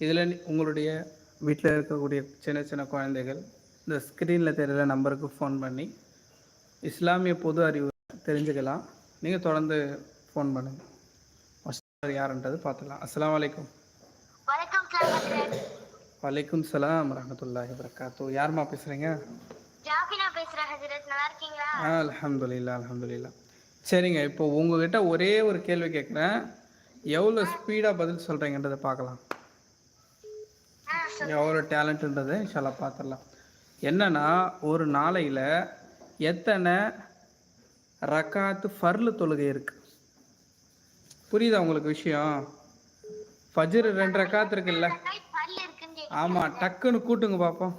இதில் உங்களுடைய வீட்டில் இருக்கக்கூடிய சின்ன சின்ன குழந்தைகள் இந்த ஸ்க்ரீனில் தெரிகிற நம்பருக்கு ஃபோன் பண்ணி இஸ்லாமிய பொது அறிவு தெரிஞ்சுக்கலாம். நீங்கள் தொடர்ந்து ஃபோன் பண்ணுங்கள் ஃபஸ்ட் யாருன்றது பார்த்துக்கலாம் சார் ஹஜ்ரத் வலைக்கும் சலாம் வரமத்துல்லாஹி வரகாத்து யாரும்மா பேசுகிறீங்க ஆ அல்ஹம்துலில்லா அல்ஹம்துலில்லா சரிங்க இப்போ உங்ககிட்ட ஒரே ஒரு கேள்வி கேட்குறேன். எவ்வளோ ஸ்பீடாக பதில் சொல்கிறீங்கன்றதை பார்க்கலாம். எவ்வளோ டேலண்ட்ன்றதை இன்ஷால்லா பார்த்துடலாம் என்னன்னா ஒரு நாளையில் எத்தனை ரக்காத்து ஃபர்லு தொழுகை இருக்கு? புரியுதா உங்களுக்கு விஷயம்? ஃபஜ்ர் ரெண்டு ரக்காத்து இருக்குல்ல. ஆமாம் டக்குன்னு கூட்டுங்க பார்ப்போம்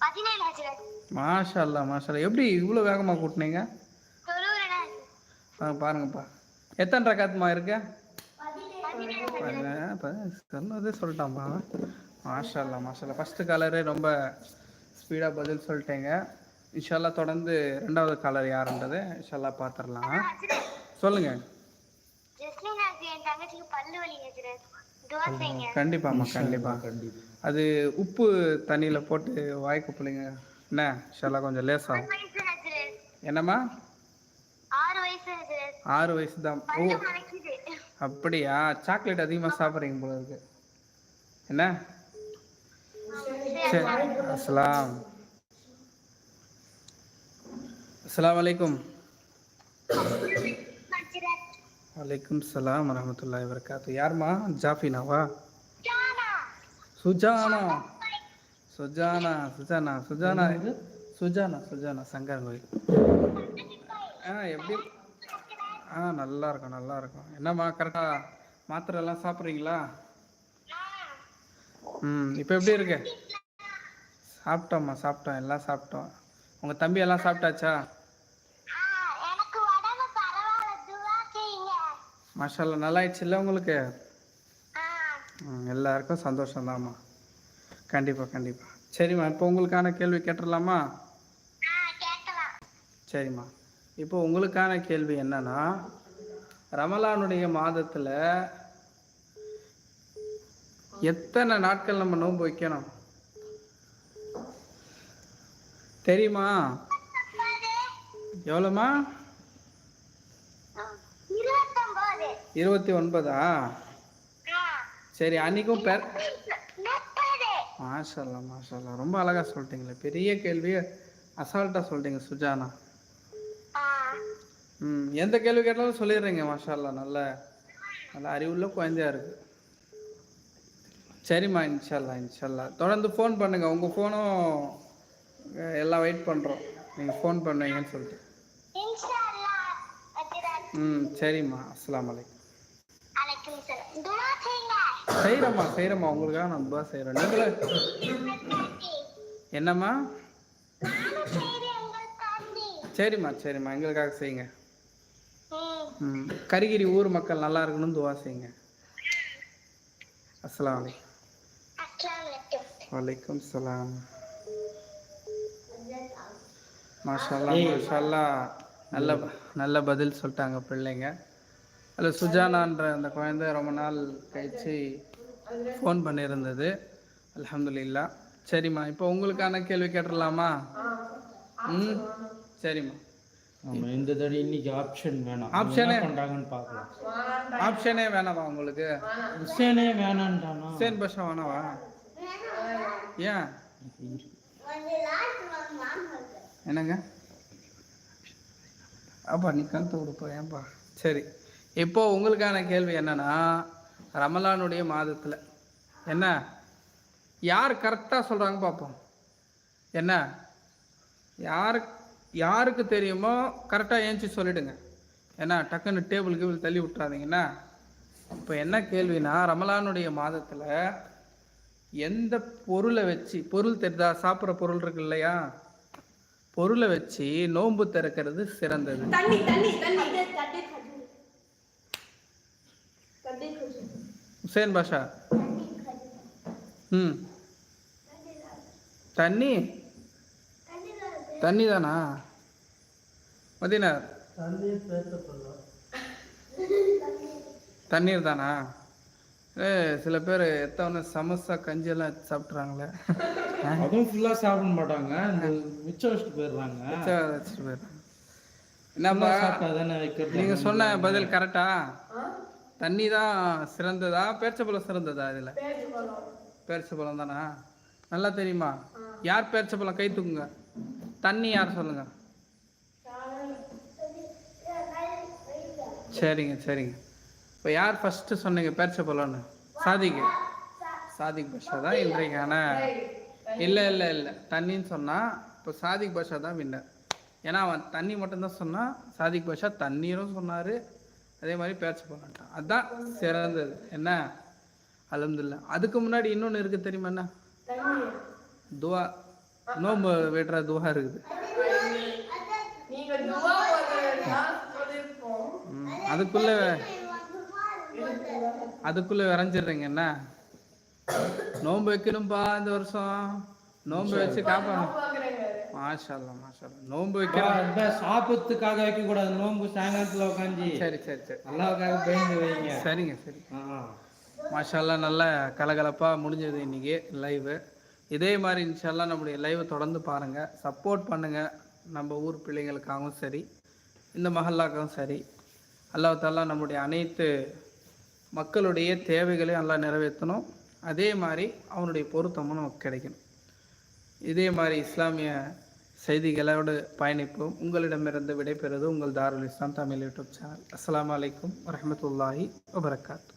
பதினேழு ஹஜ்ரத் மாஷா அல்லா மாஷா அல்லா. எப்படி இவ்வளோ வேகமாக கூட்டினீங்க பாருங்கப்பா. எத்தனை ரக்காத்துமா இருக்கு? இப்ப சொன்னதே சொல்லிட்டான்பா மாஷா அல்லா மாஷா அல்லா ஃபஸ்ட்டு காலரே ரொம்ப ஸ்பீடாக பதில் சொல்லிட்டேங்க. இன்ஷால்லா தொடர்ந்து ரெண்டாவது காலர் யாருன்றதை இன்ஷால்லா பார்த்துடலாம் சொல்லுங்க. கண்டிப்பாம்மா கண்டிப்பாக அது உப்பு தண்ணியில் போட்டு வாய்க்கு பிள்ளைங்க. என்ன? இன்ஷால்லா கொஞ்சம் லேசாகும் என்னம்மா? ஆறு வயசு தான். ஓ. அப்படியா? சாக்லேட் அதிகமாக சாப்பிட்றீங்க போல இருக்கு. என்ன? சரி அஸ்லாம். அஸ்ஸலாமு அலைக்கும் வலைக்கும் சலாம் வரமத்துல்லா வரகாத்து யாரும்மா ஜாஃபினாவா? சுஜானா. சுஜானா சுஜானா சுஜானா இது? சுஜானா சுஜானா சங்கர் கோயில். ஆ எப்படி? ஆ நல்லா இருக்கும் நல்லா இருக்கும். என்னம்மா கரெக்டாக மாத்திரை எல்லாம் சாப்பிட்றீங்களா? ம் இப்போ எப்படி இருக்கு? சாப்பிட்டோம்மா சாப்பிட்டோம் எல்லாம் சாப்பிட்டோம். உங்கள் தம்பி எல்லாம் சாப்பிட்டாச்சா? மசாலா நல்லா ஆயிடுச்சுல்ல உங்களுக்கு எல்லாருக்கும் சந்தோஷம்தாம்மா. கண்டிப்பாக கண்டிப்பாக சரிம்மா இப்போ உங்களுக்கான கேள்வி கேட்டுடலாமா? சரிம்மா. இப்போ உங்களுக்கான கேள்வி என்னன்னா ரமலானுடைய மாதத்தில் எத்தனை நாட்கள் நம்ம நோன்பு வைக்கணும்? தெரியுமா? எவ்வளோம்மா? இருபத்தொன்பது? இருபத்தி ஒன்பதா சரி அன்னைக்கும் பெர் மாஷல்லா மாஷல்லா. ரொம்ப அழகாக சொல்லிட்டீங்களே. பெரிய கேள்வியை அசால்ட்டாக சொல்லிட்டீங்க சுஜானா. ம் எந்த கேள்வி கேட்டாலும் சொல்லிடுறீங்க மாஷால்லா நல்ல நல்ல அறிவுள்ள குழந்தையா இருக்கு. சரிம்மா இன்ஷால்லா இன்ஷால்லா தொடர்ந்து ஃபோன் பண்ணுங்க. உங்கள் ஃபோனும் எல்லாம் வெயிட் பண்ணுறோம் நீங்கள் ஃபோன் பண்ணுவீங்கன்னு சொல்லிட்டு. ம் சரிம்மா. துஆ செய்யுங்க செய்கிறம்மா செய்கிறம்மா உங்களுக்காக நான் துவா செய்கிறேன் நீங்களும் என்னம்மா? சரிம்மா சரிம்மா. எங்களுக்காக செய்யுங்க. கரிகிரி ஊர் மக்கள் நல்லா இருக்கணும்னு துவா செய்யுங்க. அலைக்கும். வலைக்கும் சலாம். மாஷல்லா மாஷல்லா. நல்ல நல்ல பதில் சொல்லிட்டாங்க பிள்ளைங்க. அதில் சுஜானான்ற அந்த குழந்தை ரொம்ப நாள் கழிச்சு ஃபோன் பண்ணியிருந்தது. அல்ஹம்துலில்லா. சரிம்மா இப்போ உங்களுக்கான கேள்வி கேட்டுடலாமா? ம். சரிம்மா. ஆமா இந்த தடவை இன்னைக்கு ஆப்ஷன் வேணாம். ஆப்ஷனே என்ன பண்றாங்கன்னு பார்க்கலாம். ஆப்ஷனே வேணாமா உங்களுக்கு? ஹுசேனே வேணான்ட்டானா ஹுசேன் பாஷா வேணாவா? ஏன்? என்னங்க? அப்பா நீ கழுத்து கொடுப்பா ஏன்பா? சரி. இப்போ உங்களுக்கான கேள்வி என்னன்னா ரமலானுடைய மாதத்தில். என்ன? யார் கரெக்டாக சொல்கிறாங்க பார்ப்போம். என்ன? யாரு யாருக்கு தெரியுமோ கரெக்டாக ஏஞ்சி சொல்லிடுங்க. ஏன்னா டக்குன்னு டேபிள் கீபிள் தள்ளி விட்றாதீங்கன்னா இப்போ என்ன கேள்வினா ரமலானுடைய மாதத்தில் எந்த பொருளை வச்சு பொருள் தெரிதா? சாப்பிட்ற பொருள் இருக்கு இல்லையா? பொருளை வச்சு நோன்பு திறக்கிறது சிறந்தது. ஹுசேன் பாஷா. ம். தண்ணி? தண்ணி தானா மதினார் தண்ணீர் தானா ஏ சில பேர் எத்தவொன்னே சமோசா கஞ்சியெல்லாம் சாப்பிட்றாங்களே அதுவும் ஃபுல்லாக சாப்பிட மாட்டாங்க. இந்த மிச்சம் வச்சுட்டு போயிடுறாங்க. வச்சுட்டு போயிடுறாங்க. என்னப்பா? நீங்கள் சொன்ன பதில் கரெக்டா தண்ணி தான் சிறந்ததா? பேர்ச்சப்பழம் சிறந்ததா இதில்? பேரிச்சப்பழம் தானா? நல்லா தெரியுமா? யார் பேரிச்சப்பழம் கை தூக்குங்க. தண்ணி யார் சொல்லுங்க? சரிங்க சரிங்க. இப்போ யார் ஃபஸ்ட்டு சொன்னீங்க? பேரிச்சப்பழம்னு சாதிக் சாதிக் பாஷா தான் இன்றைக்கான இல்லை இல்லை இல்லை. தண்ணின்னு சொன்னால் இப்போ சாதிக் பாஷா தான் வின்னர் ஏன்னா அவன் தண்ணி மட்டும்தான் சொன்னான் சாதிக் பாஷா தண்ணீரும் சொன்னார். அதே மாதிரி பேரிச்சப்பழம்ட்டான் அதுதான் சிறந்தது. என்ன? அலமதுல்ல. அதுக்கு முன்னாடி இன்னொன்று இருக்குது தெரியுமா என்ன? துவா. நோம்பு வெட்டுற துவா இருக்குது. அதுக்குள்ள அதுக்குள்ள விரைஞ்சிடுறீங்க என்ன? நோன்பு வைக்கணும்பா இந்த வருஷம். நோன்பு வச்சு காப்பாங்க மாஷால்லா மாஷால்லா நோன்பு வைக்கிறேன் இந்த சாப்பிட்றதுக்காக வைக்கக்கூடாது. நோம்பு சாயங்காலத்தில் உட்காந்து சரி சரி சரி. அல்லாவுக்காக பயந்து வைங்க. சரிங்க சரி ஆ மாஷால்லா நல்ல கலகலப்பாக முடிஞ்சது இன்னைக்கு லைவு இதே மாதிரி இன்ஷால்லாம் நம்முடைய லைவை தொடர்ந்து பாருங்கள் சப்போர்ட் பண்ணுங்கள் நம்ம ஊர் பிள்ளைங்களுக்காகவும் சரி இந்த மஹல்லாக்காகவும் சரி. அல்லாஹாலா நம்முடைய அனைத்து மக்களுடைய தேவைகளையும் நல்லா நிறைவேற்றணும். அதே மாதிரி அவனுடைய பொருத்தமும் நமக்கு கிடைக்கணும். இதே மாதிரி இஸ்லாமிய செய்திகளோடு பயணிப்போம். உங்களிடமிருந்து விடைபெறுவது உங்கள் தாருல் இஸ்லாம் தமிழ் யூடியூப் சேனல். அஸ்லாம் வலைக்கம் வரமத்துல்லாஹி வபரகாத்து.